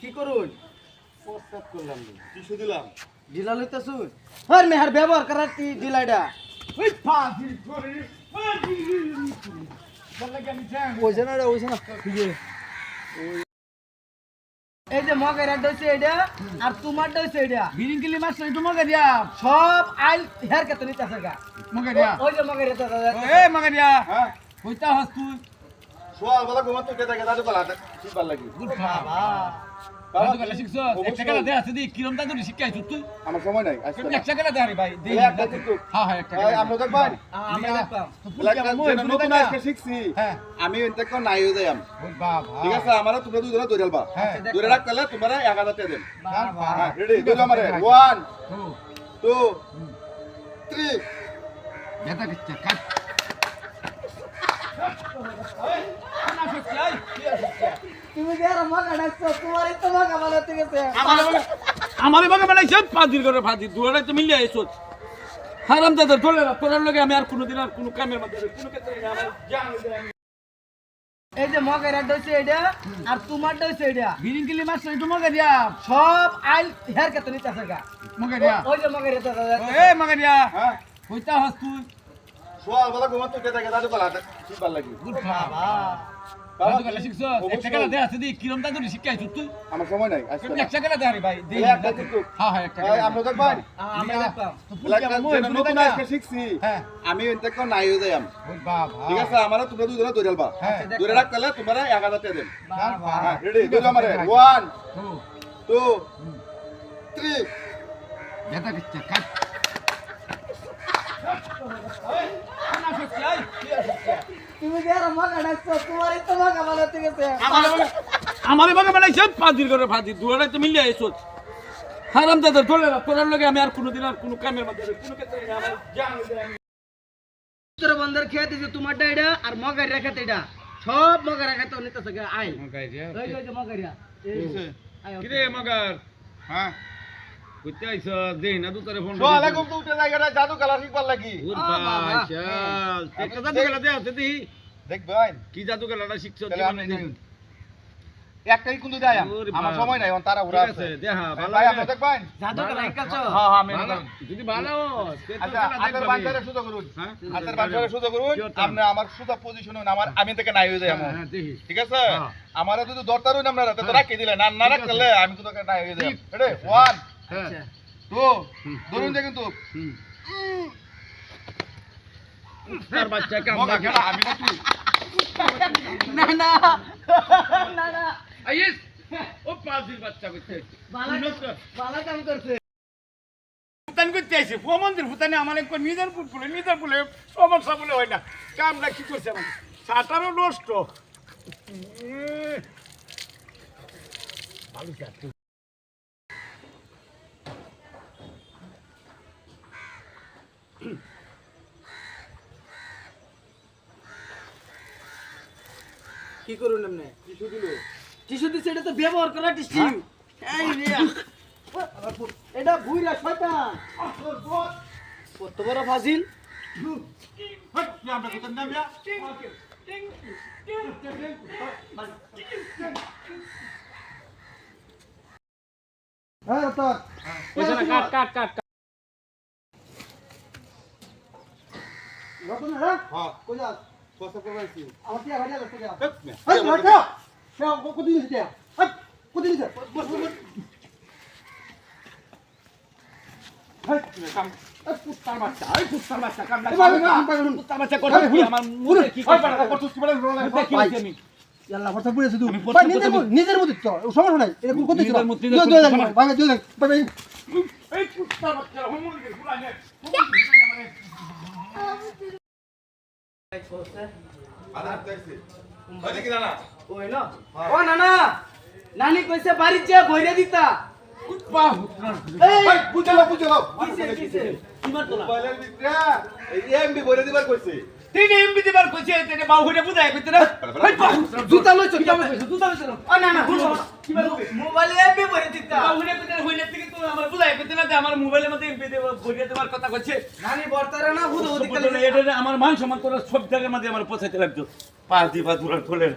কি করুন? প্রস্তাব করলাম। কিছু দিলাম। ঢিলা লইতেছুন হর মেহার ব্যবহার করার কি ঢিলাইডা ওই ফাজিল করে এই যে মগের আড্ডা হইছে এটা আর তোমার হইছে এটা বিরিং কিলি মাছ নাই তোমাকে দিয়া। সব আইল হের কত নিতেছে গা। মগে দিয়া। ওই যে মগের এ মগে দিয়া। হ্যাঁ। হস তুই? ঘুমাতে থাকে লাগি। আমার সময় নাই। হ্যাঁ হ্যাঁ হ্যাঁ আমি এনতে নাই হয়ে যাই ঠিক আছে আমারা তোমরা দুজনে হ্যাঁ। দৌড়ে রাখলে তোমরা এক হাজার টাকা দেন। হ্যাঁ রেডি দৌড় আমারে ওয়ান টু থ্রি এটা কিচ্ছা কাট না সত্যি আই তুমি যে আর মগা ডাকছো তোমারই তো মগা বানাতে গেছে। আমারে বাগে বানাইছে? ফাজিল করে ফাজিল দুয়ারে তো মিলিয়ে আইছো। হারাম দাদা তোলে তোলার লগে আমি আর কোনোদিন আর কোনো কামের মধ্যে কোনো ক্ষেত্রে না আমার জান এই যে মগের আড্ডা হইছে এটা আর তোমার হইছে এটা বিরিং কিলি মাছ তোমাকে দিয়া সব আইল হের কত নিতেছে গা। মগে দিয়া ওই যে মগের এটা এ মগে দিয়া হ্যাঁ। তুই? সোয়াল বলা ঘুমাতে কে থাকে দাদু কলা কি ভালো লাগি আমার সময় নাই আমি নাই হয়ে যাই ঠিক আছে আমারা তোমরা দুজনে দৌড়ে রাখলে তোমরা এক হাজার টাকা দেন রেডি দৌড় আমারে ওয়ান টু থ্রি এটা কিচ্ছা কাট না সত্যি আই তুমি যে আর মগা ডাকছো তোমারই তো মগা বানাতে গেছে। আমারে বাগে বানাইছে ফাজিল করে ফাজিল দুয়ারে তো মিলিয়ে আইছো। হারাম দাদা তোলে তোলার লগে আমি আর কোনোদিন আর কোনো কামের মধ্যে কোনো ক্ষেত্রে আমার জান তোর বন্দর খেয়ে দিছে তোমারটা এটা আর মগের রেখাতে এটা। সব মগের রেখাতে নিতেছে যে- ওই যে মগেরিয়া আয় কিরে মগার? হ্যাঁ। কইতে আইছ দে না দু ফোন সোয়ালে ঘুম তো উঠে জায়গাটা জাদু কালা শিখবার লাগি। গুড আ, শাল একটা জাদু গেলা দে আছে দি দেখবেন কি জাদু গেলাটা শিখছ জীবনে একটাই কিন্তু দেয় আমার বাবা। সময় নাই তারা ঘুরা আছে। আছে দেখা ভালো ভাই আপনি দেখবেন? জাদু করা শিখাচ্ছো হ্যাঁ হ্যাঁ আমি যদি ভালো আচ্ছা হাতের করুন। হ্যাঁ? হাতের বাঞ্চারে সুযোগ করুন। আপনি আমার সুযোগ পজিশন হন আমার আমি থেকে নাই হয়ে যাই। ঠিক আছে। আমারে যদি দরকার হইন আপনারা তো হ্যাঁ। রাখি দিলেন। আর না ঠিক রাখলে আমি তো তোকে নাই হয়ে যাই। রেডি ওয়ান হ্যাঁ। আচ্ছা। ধরুন। তার বাচ্চা কাম আমি না তুই? না না। না না। আইস ও পাজির বাচ্চা করতে ভালো ভালো কাম করছে। ফুটান করতে আইছে। মন্দির ফুটানে আমার একবার নিজের ফুট ফুলে নিজের ফুলে সমস্যা বলে হয় না কামটা কি করছে আমার সাঁতারও নষ্ট। ভালো কি করুন এমনি? কিছু দিল। টিস্যু দিছে এটা তো ব্যবহার করা টিস্যু। এই রে এটা ভুইরা শয়তান। কত বড় ফাজিল। হ্যাঁ কাট কাট কাট রতন হ্যাঁ? হ্যাঁ। কই যা করবাইছি আমার এই সে বস কাম কুত্তার বাচ্চা কুত্তার বাচ্চা কুত্তার বাচ্চা আমার কি করছিস কি রোলা আমি কথা তুই নিজের মধ্যে নিজের মধ্যে তো সমস্যা নাই এটা কোন করতে ভাই ভাই এই কুত্তার বাচ্চা না ও না। না নানি কইছে বাড়ির যে বইরে দিতা। বুঝালো বুঝালো কিমার তোলা? মোবাইলের ভিতরে এমবি ভরে দিবার কইছে। তিন এমবি দিবার কইছে তেনে বাউ হইরে বুঝাই কইতে না? জুতা লইছ কি জুতা লইছ না? না না মোবাইলে এমবি বইরে দিতা। বাউ হইরে কইতে হইলে থেকে তো আমার বুঝাই কইতে না যে আমার মোবাইলের মধ্যে এমবি দেব ভরিয়ে দেবার কথা কইছে। নানি বর্তারে না হুদ হুদ বলতো এটা আমার মান সম্মান করার সব জায়গার মধ্যে আমার পৌঁছাইতে লাগতো। পাঁচ দিবা দূরের খোলের